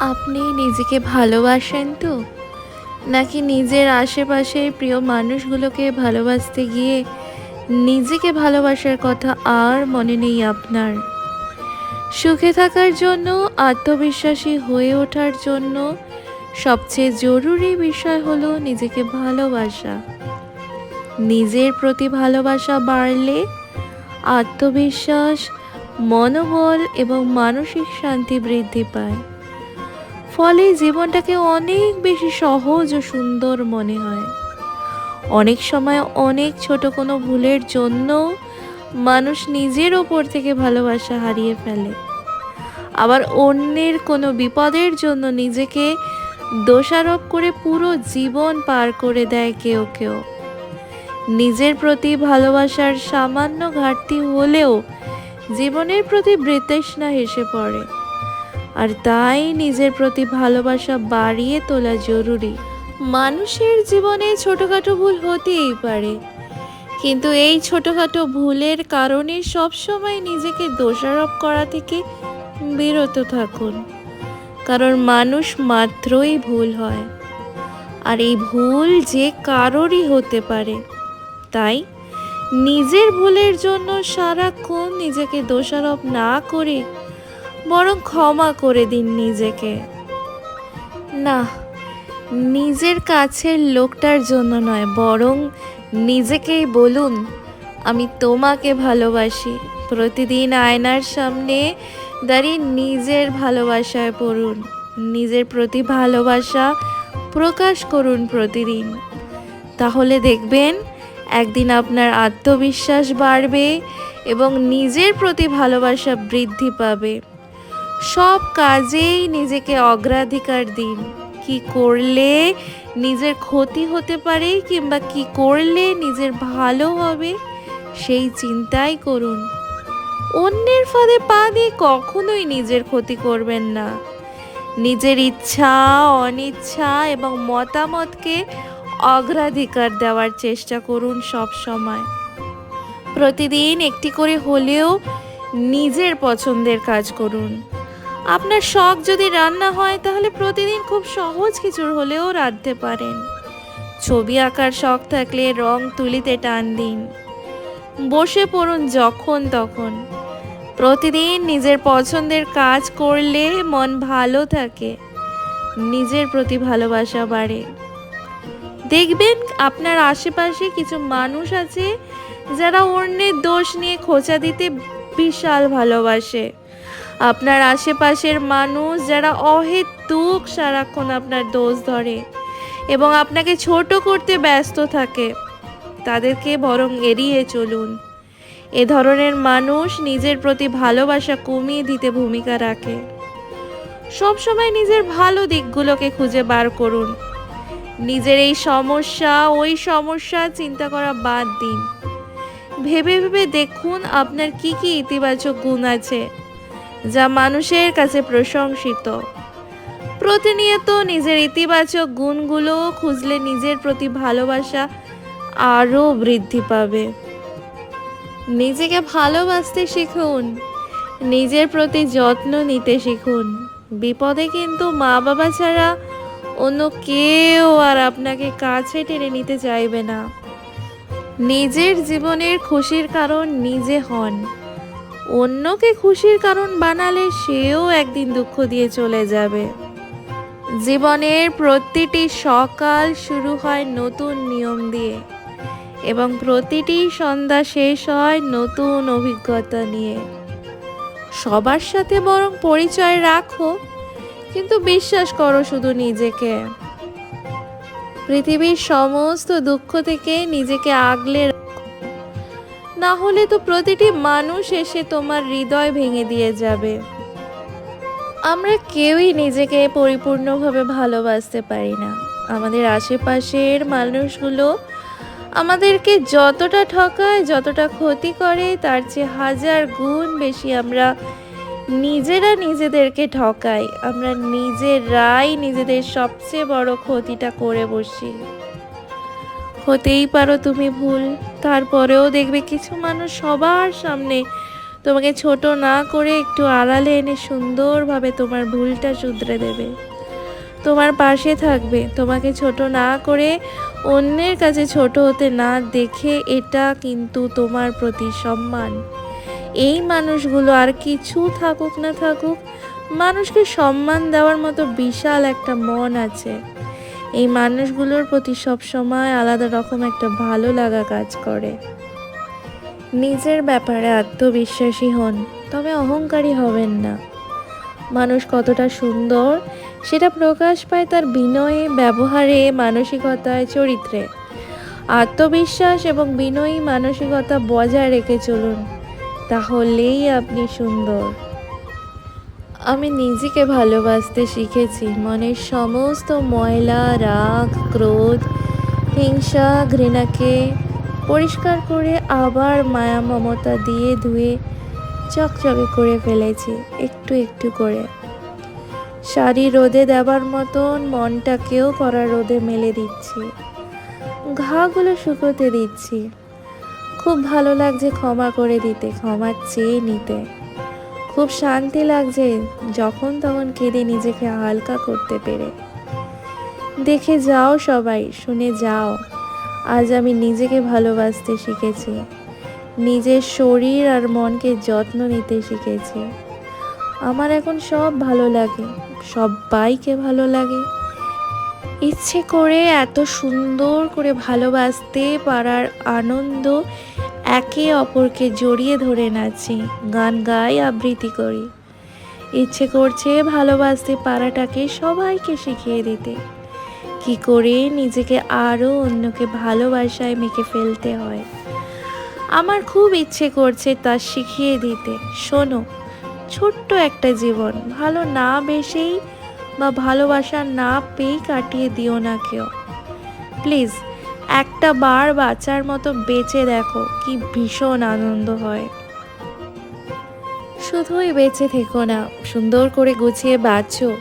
আপনি নিজেকে ভালোবাসেন তো? নাকি নিজের আশেপাশের প্রিয় মানুষগুলোকে ভালোবাসতে গিয়ে নিজেকে ভালোবাসার কথা আর মনে নেই আপনার? সুখে থাকার জন্য, আত্মবিশ্বাসী হয়ে ওঠার জন্য সবচেয়ে জরুরি বিষয় হলো নিজেকে ভালোবাসা। নিজের প্রতি ভালোবাসা বাড়লে আত্মবিশ্বাস, মনোবল এবং মানসিক শান্তি বৃদ্ধি পায়। ফলে জীবনটাকে অনেক বেশি সহজ ও সুন্দর মনে হয়। অনেক সময় অনেক ছোট কোনো ভুলের জন্য মানুষ নিজের ওপর থেকে ভালোবাসা হারিয়ে ফেলে। আবার অন্যের কোনো বিপদের জন্য নিজেকে দোষারোপ করে পুরো জীবন পার করে দেয় কেউ কেউ। নিজের প্রতি ভালোবাসার সামান্য ঘাটতি হলেও জীবনের প্রতি বৃতৃষ্ণা হেসে পড়ে। আর তাই নিজের প্রতি ভালোবাসা বাড়িয়ে তোলা জরুরি। মানুষের জীবনে ছোটোখাটো ভুল হতেই পারে। কিন্তু এই ছোটোখাটো ভুলের কারণে সবসময় নিজেকে দোষারোপ করা থেকে বিরত থাকুন। কারণ মানুষ মাত্রই ভুল হয়। আর এই ভুল যে কারোরই হতে পারে। তাই নিজের ভুলের জন্য সারাক্ষণ নিজেকে দোষারোপ না করে বরং ক্ষমা করে দিন নিজেকে। না, নিজের কাছের লোকটার জন্য নয়, বরং নিজেকেই বলুন, আমি তোমাকে ভালোবাসি। প্রতিদিন আয়নার সামনে দাঁড়িয়ে নিজের ভালোবাসায় পড়ুন, নিজের প্রতি ভালোবাসা প্রকাশ করুন প্রতিদিন। তাহলে দেখবেন, একদিন আপনার আত্মবিশ্বাস বাড়বে এবং নিজের প্রতি ভালোবাসা বৃদ্ধি পাবে। সব কাজেই নিজেকে অগ্রাধিকার দিন। কি করলে নিজের ক্ষতি হতে পারে কিংবা কি করলে নিজের ভালো হবে, সেই চিন্তাই করুন। অন্যের ফাঁদে পা দিয়ে কখনোই নিজের ক্ষতি করবেন না। নিজের ইচ্ছা, অনিচ্ছা এবং মতামতকে অগ্রাধিকার দেওয়ার চেষ্টা করুন সব সময়। প্রতিদিন একটি করে হলেও নিজের পছন্দের কাজ করুন। আপনার শখ যদি রান্না হয়, তাহলে প্রতিদিন খুব সহজ কিছুর হলেও রাঁধতে পারেন। ছবি আঁকার শখ থাকলে রং তুলিতে টান দিন। বসে পড়ুন যখন তখন। প্রতিদিন নিজের পছন্দের কাজ করলে মন ভালো থাকে। নিজের প্রতি ভালোবাসা বাড়ে। দেখবেন আপনার আশেপাশে কিছু মানুষ আছে, যারা অন্যের দোষ নিয়ে খোঁচা দিতে বিশাল ভালোবাসে। আপনার আশেপাশের মানুষ যারা অহেতুক সারাক্ষণ আপনার দোষ ধরে এবং আপনাকে ছোট করতে ব্যস্ত থাকে, তাদেরকে বরং এড়িয়ে চলুন। এ ধরনের মানুষ নিজের প্রতি ভালোবাসা কমিয়ে দিতে ভূমিকা রাখে। সবসময় নিজের ভালো দিকগুলোকে খুঁজে বার করুন। নিজের এই সমস্যা, ওই সমস্যা চিন্তা করা বাদ দিন। ভেবে ভেবে দেখুন আপনার কি কি ইতিবাচক গুণ আছে। যা মানুষের কাছে প্রশংসিত। প্রতিনিয়ত নিজের ইতিবাচক গুণগুলো খুঁজলে নিজের প্রতি ভালোবাসা আরও বৃদ্ধি পাবে। নিজেকে ভালোবাসতে শিখুন, নিজের প্রতি যত্ন নিতে শিখুন। বিপদে কিন্তু মা বাবা ছাড়া অন্য কেউ আর আপনাকে কাছে টেনে নিতে চাইবে না। নিজের জীবনের খুশির কারণ নিজে হন। অন্যকে খুশির কারণ বানালে সেও একদিন দুঃখ দিয়ে চলে যাবে জীবনের প্রতিটি সকাল শুরু হয় নতুন নিয়ম দিয়ে এবং প্রতিটি সন্ধ্যা শেষ হয় নতুন অভিজ্ঞতা নিয়ে সবার সাথে বরং পরিচয় রাখো, কিন্তু বিশ্বাস করো শুধু নিজেকে পৃথিবীর সমস্ত দুঃখ থেকে নিজেকে আগলে। না হলে তো প্রতিটি মানুষ এসে তোমার হৃদয় ভেঙে দিয়ে যাবে। আমরা কেউই নিজেকে পরিপূর্ণভাবে ভালোবাসতে পারি না। আমাদের আশেপাশের মানুষগুলো আমাদেরকে যতটা ঠকায়, যতটা ক্ষতি করে, তার চেয়ে হাজার গুণ বেশি আমরা নিজেরা নিজেদেরকে ঠকাই। আমরা নিজেরাই নিজেদের সবচেয়ে বড় ক্ষতিটা করে বসি। হতেই পারো তুমি ভুল। তারপরেও দেখবে কিছু মানুষ সবার সামনে তোমাকে ছোট না করে একটু আড়ালে এনে সুন্দরভাবে তোমার ভুলটা শুধরে দেবে। তোমার পাশে থাকবে। তোমাকে ছোট না করে অন্যের কাছে ছোট হতে না দেখে এটা কিন্তু তোমার প্রতি সম্মান। এই মানুষগুলো আর কিছু থাকুক না থাকুক, মানুষকে সম্মান দেওয়ার মতো বিশাল একটা মন আছে। এই মানুষগুলোর প্রতি সবসময় আলাদা রকম একটা ভালো লাগা কাজ করে। নিজের ব্যাপারে আত্মবিশ্বাসী হন, তবে অহংকারী হবেন না। মানুষ কতটা সুন্দর, সেটা প্রকাশ পায় তার বিনয়ে ব্যবহারে, মানসিকতায়, চরিত্রে। আত্মবিশ্বাস এবং বিনয়ী মানসিকতা বজায় রেখে চলুন, তাহলেই আপনি সুন্দর। আমি নিজেকে ভালোবাসতে শিখেছি। মনের সমস্ত ময়লা, রাগ, ক্রোধ, হিংসা, ঘৃণাকে পরিষ্কার করে আবার মায়া, মমতা দিয়ে ধুয়ে চকচকে করে ফেলেছি, একটু একটু করে। শাড়ি রোদে দেবার মতন মনটাকেও করা রোদে মেলে দিচ্ছি। ঘাগুলো শুকোতে দিচ্ছি। খুব ভালো লাগছে ক্ষমা করে দিতে, ক্ষমা চেয়ে নিতে। খুব শান্তি লাগছে যখন তখন কেঁদে নিজেকে হালকা করতে পেরে। দেখে যাও সবাই, শুনে যাও। আজ আমি নিজেকে ভালোবাসতে শিখেছি। নিজের শরীর আর মনকে যত্ন নিতে শিখেছি। আমার এখন সব ভালো লাগে সবাইকে ভালো লাগে। ইচ্ছে করে এত সুন্দর করে ভালোবাসতে পারার আনন্দ একে অপরকে জড়িয়ে ধরে নাচি, গান গাই, আবৃত্তি করি। ইচ্ছে করছে ভালোবাসতে পারাটাকে সবাইকে শিখিয়ে দিতে। কি করে নিজেকে আরও অন্যকে ভালোবাসায় মেখে ফেলতে হয়? আমার খুব ইচ্ছে করছে তা শিখিয়ে দিতে। শোনো, ছোট্ট একটা জীবন, ভালো না বেশেই বা ভালোবাসা না পেয়েই কাটিয়ে দিও না কেউ। প্লিজ একটা বার বাচ্চার মতো বেঁচে দেখো, কি ভীষণ আনন্দ হয়। শুধুই বেঁচে থেকো না, সুন্দর করে গুছিয়ে বাঁচো।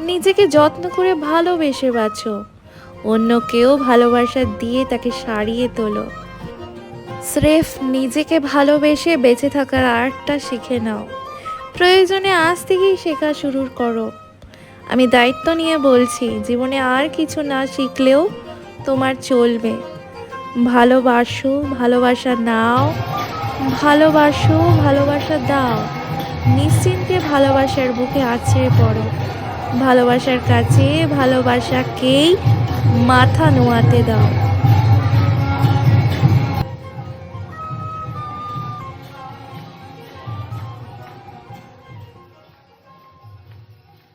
নিজেকে যত্ন করে ভালোবেসে বাঁচো। অন্যকেও ভালোবাসা দিয়ে তাকে সারিয়ে তোলো। স্রেফ নিজেকে ভালোবেসে বেঁচে থাকার আর্টটা শিখে নাও। প্রয়োজনে আজ থেকেই শেখা শুরু করো। আমি দায়িত্ব নিয়ে বলছি, জীবনে আর কিছু না শিখলেও তোমার চলবে। ভালোবাসো, ভালোবাসা নাও, ভালোবাসো, ভালোবাসা দাও। নিশ্চিন্তে ভালোবাসার বুকে আছড়ে পড়ো। ভালোবাসার কাছে ভালোবাসাকেই মাথা নোয়াতে দাও।